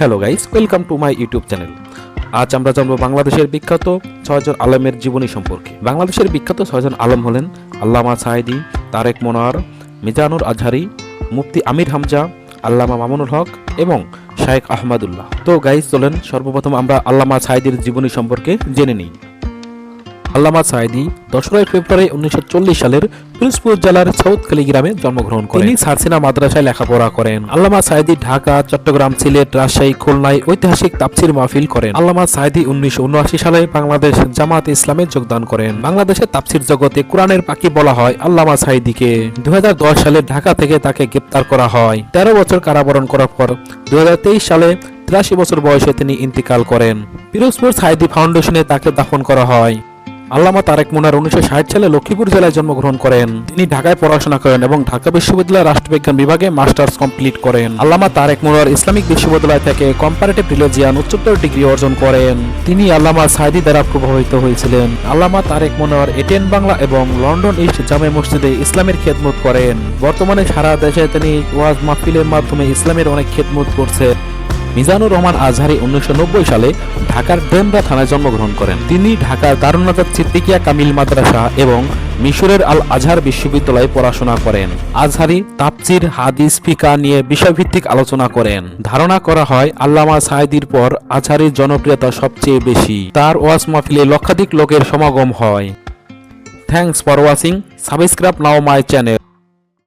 Hello guys welcome to my YouTube channel আজ আমরা জানব বাংলাদেশের বিখ্যাত ছয়জন আলমের জীবনী সম্পর্কে। বাংলাদেশের বিখ্যাত ছয়জন আলম হলেন আল্লামা সাহেদি তারেক মনোয়ার, মিজানুর আজহারি, মুফতি আমির হামজা, আল্লামা মামুনুল হক এবং শায়েক আহমদুল্লাহ। তো গাইস চলেন সর্বপ্রথম আমরা আল্লামা সাহেদির জীবনী সম্পর্কে জেনে নিই। আল্লামা সাইদি দশরাই ফেব্রুয়ারি উনিশশো চল্লিশ সালের পিরোজপুর জেলার সৌদখালী গ্রামে জন্মগ্রহণ করেন। তিনি সারসিনা মাদ্রাসায় লেখাপড়া করেন। আল্লামা সাইদি ঢাকা, চট্টগ্রাম, সিলেট, রাজশাহী, খুলনায় ঐতিহাসিক তাপসির মাহফিল করেন। আল্লামা সাইদি উনিশশো সালে বাংলাদেশ জামাত ইসলামে যোগদান করেন। বাংলাদেশের তাপসির জগতে কোরআনের পাখি বলা হয় আল্লামা সাইদিকে দু সালে ঢাকা থেকে তাকে গ্রেপ্তার করা হয়। তেরো বছর কারাবরণ করার পর দুহাজার তেইশ সালে তিরাশি বছর বয়সে তিনি ইন্তিকাল করেন। পিরোজপুর সাইদি ফাউন্ডেশনে তাকে দাফন করা হয়। আল্লামা তারেক মুনার উনিশশো ষাট সালে লক্ষ্মীপুর জেলায় জন্মগ্রহণ করেন। তিনি ঢাকায় পড়াশোনা করেন এবং ঢাকা বিশ্ববিদ্যালয়ের রাষ্ট্রবিজ্ঞান বিভাগে মাস্টার্স কমপ্লিট করেন। আল্লামা তারেক মুনার ইসলামিক বিশ্ববিদ্যালয় থেকে কম্পারেটিভ রিলিজিয়ান উচ্চতর ডিগ্রি অর্জন করেন। তিনি আল্লামা সাইদি দ্বারা প্রভাবিত হয়েছিলেন। আল্লামা তারেক মুনার এটেন বাংলা এবং লন্ডন ইস্ট জামে মসজিদে ইসলামের খেদমত করেন। বর্তমানে সারা দেশে তিনি ওয়াজ মাহফিলের মাধ্যমে ইসলামের অনেক খেদমত করছে মিজানুর রহমান আজহারি উনিশশো নব্বই সালে ঢাকার ডেমরা থানায় জন্মগ্রহণ করেন। তিনি ঢাকার দারুনাজাত সিদ্দিকিয়া কামিল মাদ্রাসা এবং মিশরের আল আজহার বিশ্ববিদ্যালয়ে পড়াশোনা করেন। আজহারি তাপজির হাদিস, ফিকা নিয়ে বিষয়ভিত্তিক আলোচনা করেন। ধারণা করা হয়, আল্লামা সাইদির পর আজহারির জনপ্রিয়তা সবচেয়ে বেশি। তার ওয়াজ মাহফিলে লক্ষাধিক লোকের সমাগম হয়। Thanks for watching. Subscribe now my channel.